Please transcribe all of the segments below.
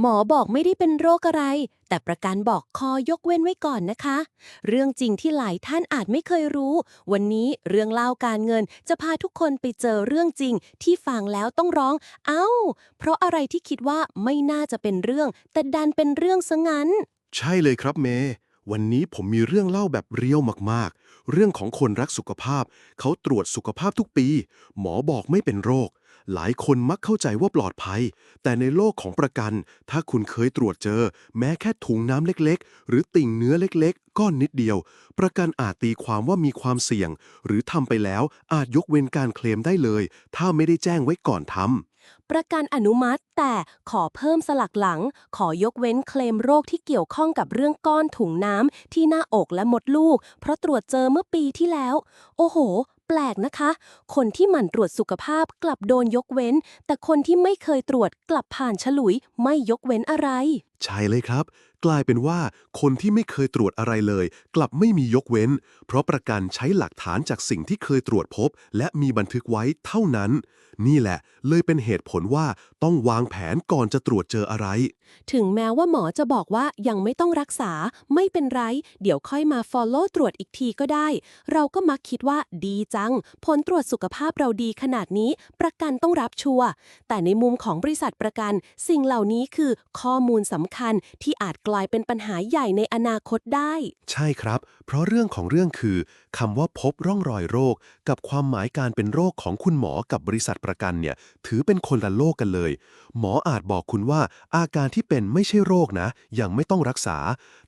หมอบอกไม่ได้เป็นโรคอะไร แต่ประกันบอกคอยกเว้นไว้ก่อนนะคะ เรื่องจริงที่หลายท่านอาจไม่เคยรู้ วันนี้เรื่องเล่าการเงินจะพาทุกคนไปเจอเรื่องจริง ที่ฟังแล้วต้องร้อง เอ้า เพราะอะไรที่คิดว่าไม่น่าจะเป็นเรื่อง แต่ดันเป็นเรื่องซะงั้น ใช่เลยครับเมย์ วันนี้ผมมีเรื่องเล่าแบบเรียวมากๆ เรื่องของคนรักสุขภาพ เขาตรวจสุขภาพทุกปี หมอบอกไม่เป็นโรค หลายคนมักเข้าใจว่าปลอดภัย แต่ในโลกของประกัน ถ้าคุณเคยตรวจเจอ แม้แค่ถุงน้ำเล็กๆ หรือติ่งเนื้อเล็กๆ ก้อนนิดเดียว ประกันอาจตีความว่ามีความเสี่ยง หรือทำไปแล้วอาจยกเว้นการเคลมได้เลย ถ้าไม่ได้แจ้งไว้ก่อนทำ ประกันอนุมัติแต่ขอเพิ่มสลักหลัง ขอยกเว้นเคลมโรคที่เกี่ยวข้องกับเรื่องก้อนถุงน้ำที่หน้าอกและมดลูก เพราะตรวจเจอเมื่อปีที่แล้ว โอ้โห แปลกนะคะ คนที่หมั่นตรวจสุขภาพกลับโดนยกเว้น แต่คนที่ไม่เคยตรวจกลับผ่านฉลุยไม่ยกเว้นอะไร ใช่เลยครับ กลายเป็นว่าคนที่ไม่เคยตรวจอะไรเลย กลับไม่มียกเว้น เพราะประกันใช้หลักฐานจากสิ่งที่เคยตรวจพบ และมีบันทึกไว้เท่านั้น นี่แหละ เลยเป็นเหตุผลว่าต้องวางแผนก่อนจะตรวจเจออะไร ถึงแม้ว่าหมอจะบอกว่ายังไม่ต้องรักษาไม่เป็นไร เดี๋ยวค่อยมา follow ตรวจอีกทีก็ได้ เราก็มักคิดว่าดีจัง ผลตรวจสุขภาพเราดีขนาดนี้ ประกันต้องรับชัวร์แต่ในมุมของบริษัทประกัน สิ่งเหล่านี้คือข้อมูลสำคัญที่อาจกลายเป็นปัญหาใหญ่ในอนาคตได้ ใช่ครับ เพราะเรื่องของเรื่องคือคำว่าพบร่องรอยโรค กับความหมายการเป็นโรคของคุณหมอกับบริษัทประกันเนี่ย ถือเป็นคนละโลกกันเลย หมออาจบอกคุณว่า อาการที่เป็นไม่ใช่โรคนะ ยังไม่ต้องรักษา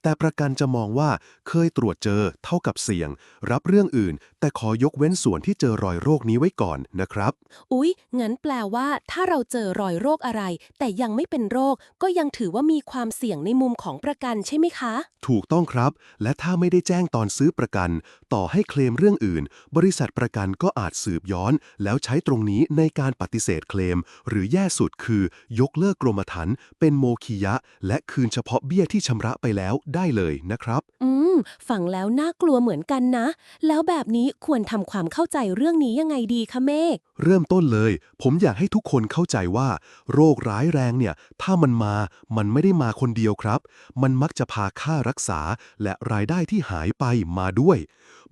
แต่ประกันจะมองว่าเคยตรวจเจอ เท่ากับเสี่ยง รับเรื่องอื่น แต่ขอยกเว้นส่วนที่เจอรอยโรคนี้ไว้ก่อนนะครับ อุ๊ยงั้นแปลว่า ถ้าเราเจอรอยโรคอะไร แต่ยังไม่เป็นโรคก็ยังถือว่ามีความเสี่ยงในมุมของประกันใช่ไหมคะ ถูกต้องครับ และถ้าไม่ได้แจ้งตอนซื้อประกัน ต่อให้เคลมเรื่องอื่น บริษัทประกันก็อาจสืบย้อน แล้วใช้ตรงนี้ในการปฏิเสธเคลม หรือแย่สุดคือยกเลิกกรมธรรม์เป็นโมคียะ และคืนเฉพาะเบี้ยที่ชำระไปแล้วได้เลยนะครับ อืมฟังแล้วน่ากลัวเหมือนกันนะ แล้วแบบนี้ควรทำความเข้าใจเรื่องนี้ยังไงดีคะเมฆเริ่มต้นเลย ผมอยากให้ทุกคนเข้าใจว่า โรคร้ายแรงเนี่ย ถ้ามันมามันไม่ได้มาคนเดียวครับ มันมักจะพาค่ารักษาและรายได้ที่หายไปมาด้วย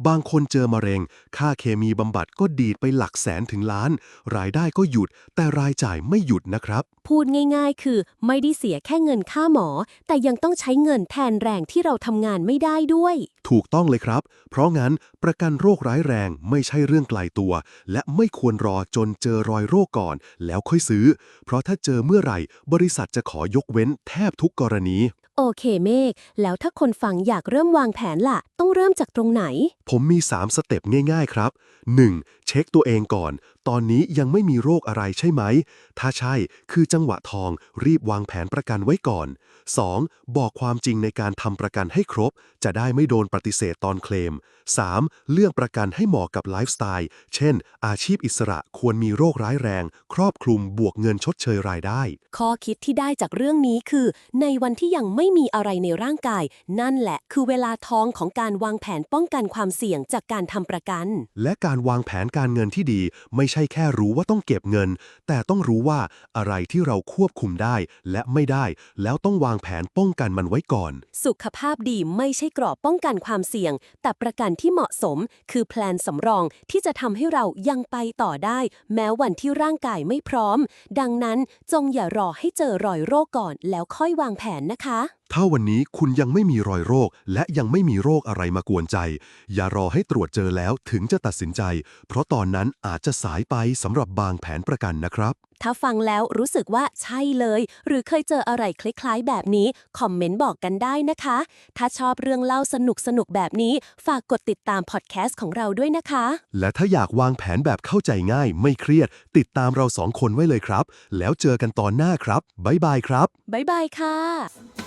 บางคนเจอมะเร็ง ค่าเคมีบำบัดก็ดีดไปหลักแสนถึงล้าน รายได้ก็หยุด แต่รายจ่ายไม่หยุดนะครับพูดง่ายๆ คือไม่ได้เสียแค่เงินค่าหมอ แต่ยังต้องใช้เงินแทนแรงที่เราทำงานไม่ได้ด้วย ถูกต้องเลยครับ เพราะงั้นประกันโรคร้ายแรงไม่ใช่เรื่องไกลตัว และไม่ควรรอจนเจอรอยโรคก่อน แล้วค่อยซื้อ เพราะถ้าเจอเมื่อไหร่ บริษัทจะขอยกเว้นแทบทุกกรณี โอเคเมฆแล้วถ้าคนฟังอยากเริ่มวางแผนล่ะ ต้องเริ่มจากตรงไหน ผมมี 3 สเต็ปง่าย ๆ ครับ 1. เช็คตัวเองก่อนตอนนี้ยังไม่มีโรคอะไรใช่ไหม ถ้าใช่คือจังหวะทองรีบวางแผนประกันไว้ก่อน 2. บอกความจริงในการทำประกันให้ครบ จะได้ไม่โดนปฏิเสธตอนเคลม 3. เลือกประกันให้เหมาะกับไลฟ์สไตล์ เช่น อาชีพอิสระควรมีโรคร้ายแรง ครอบคลุมบวกเงินชดเชยรายได้ ข้อคิดที่ได้จากเรื่องนี้คือ ในวันที่ยังไม่มีอะไรในร่างกาย นั่นแหละคือเวลาทองของการวางแผนป้องกันความเสี่ยงจากการทำประกัน และการวางแผนการเงินที่ดีไม่ใช่แค่รู้ว่าต้องเก็บเงิน แต่ต้องรู้ว่าอะไรที่เราควบคุมได้และไม่ได้ แล้วต้องวางแผนป้องกันมันไว้ก่อน สุขภาพดีไม่ใช่กรอบป้องกันความเสี่ยง แต่ประกันที่เหมาะสม คือแพลนสำรองที่จะทำให้เรายังไปต่อได้ แม้วันที่ร่างกายไม่พร้อม ดังนั้นจงอย่ารอให้เจอรอยโรคก่อน แล้วค่อยวางแผนนะคะ ถ้าวันนี้คุณยังไม่มีรอยโรค และยังไม่มีโรคอะไรมากวนใจ อย่ารอให้ตรวจเจอแล้วถึงจะตัดสินใจ เพราะตอนนั้นอาจจะสายไปสำหรับบางแผนประกันนะครับ ถ้าฟังแล้วรู้สึกว่าใช่เลย หรือเคยเจออะไรคล้ายๆ แบบนี้ คอมเมนต์บอกกันได้นะคะ ถ้าชอบเรื่องเล่าสนุกๆแบบนี้ ฝากกดติดตามพอดแคสต์ของเราด้วยนะคะ และถ้าอยากวางแผนแบบเข้าใจง่าย ไม่เครียด ติดตามเราสองคนไว้เลยครับ แล้วเจอกันตอนหน้าครับบ๊ายบายครับบ๊ายบายค่ะ